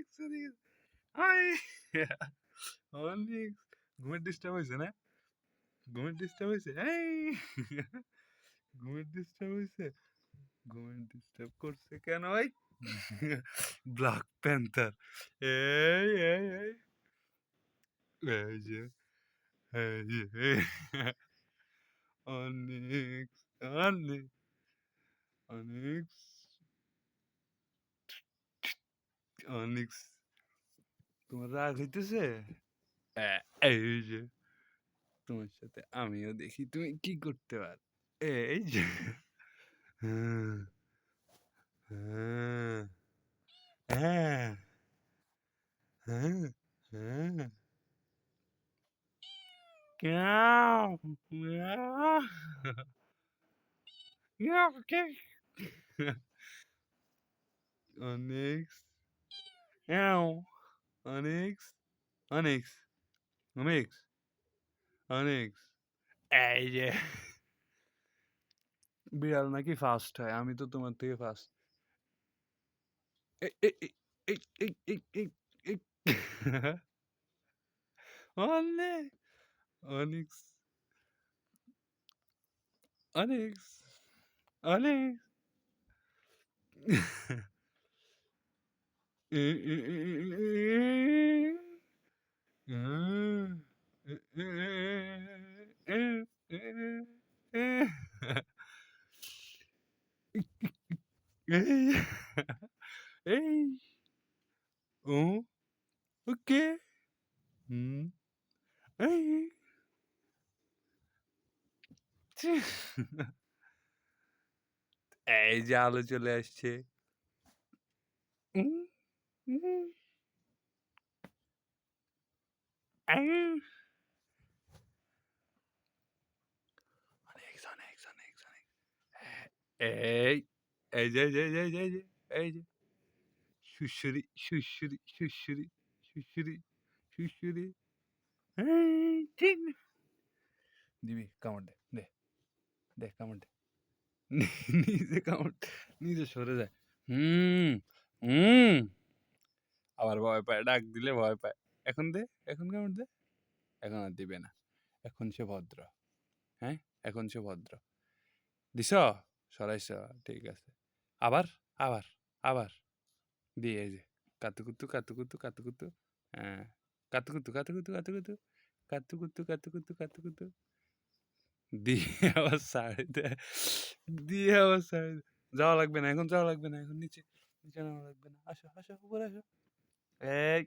অনেক আই অনেক ঘুমের ডিস্টার্ব হয়েছে না ঘুমের ডিস্টার্ব হয়েছে এই ঘুমের ডিস্টার্ব হয়েছে ঘুমের ডিস্টার্ব করছে কেন ওই ব্ল্যাক প্যান্থার এই এই এই এই যে এই যে অনেক অনেক অনেক অনেক তোমার রাগ হইতেছে এ- এই যে তোমার সাথে আমিও দেখি তুমি কি করতে পার এই যে হ্যাঁ হ্যাঁ হ্যাঁ হ্যাঁ হ্যাঁ Meow. Meow. Meow. Okay. Onyx. Meow. Onyx. Onyx. Onyx. Onyx. এই যে বিড়াল নাকি ফাস্ট হয় আমি তো তোমার থেকে ফাস্ট এই এই এই এই এই এই এই অনেক এই যে আলো চলে আসছে। এই। এই যে যে যে যে, যে এই যে শুশুরি শুশুরি শুশুরি শুশুরি এই ঠিক। দিবি কামড় দে দে দে কামড় দে নিজে কামড় নিজে সরে যায় হুম হুম আবার ভয় পায়, ডাক দিলে ভয় পায়। এখন দে, এখন কামড় দে? এখন আর দিবে না। এখন সে ভদ্র হ্যাঁ? এখন সে ভদ্র। দিছ সরাইছ ঠিক আছে। আবার? আবার? আবার? দিয়ে যে কাতুকুতু কাতুকুতু কাতুকুতু হ্যাঁ। কাতুকুতু কাতুকুতু কাতুকুতু কাতুকুতু কাতুকুতু কাতুকুতু দিয়ে আবার সাড়ে দেয় আবার সাড়ে। যাওয়া লাগবে না, এখন যাওয়া লাগবে না, এখন নিচে নিচে নামা লাগবে না। আসো আসো, উপরে আসো। এই